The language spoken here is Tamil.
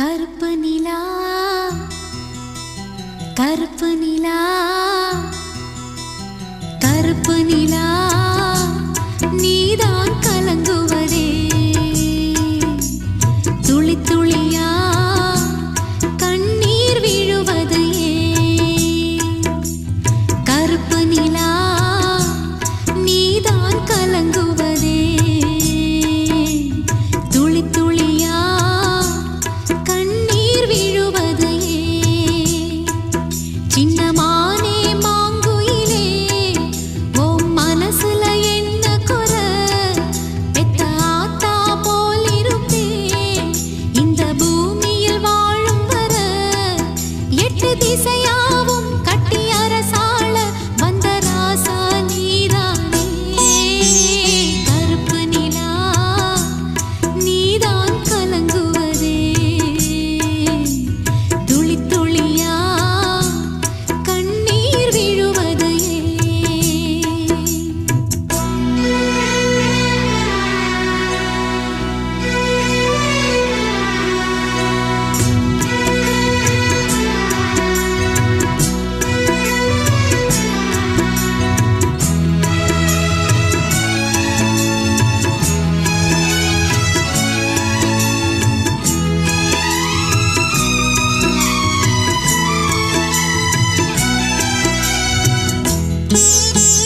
கருப்பு நிலா கருப்பு நிலா கருப்பு நிலா நீதான் dice Música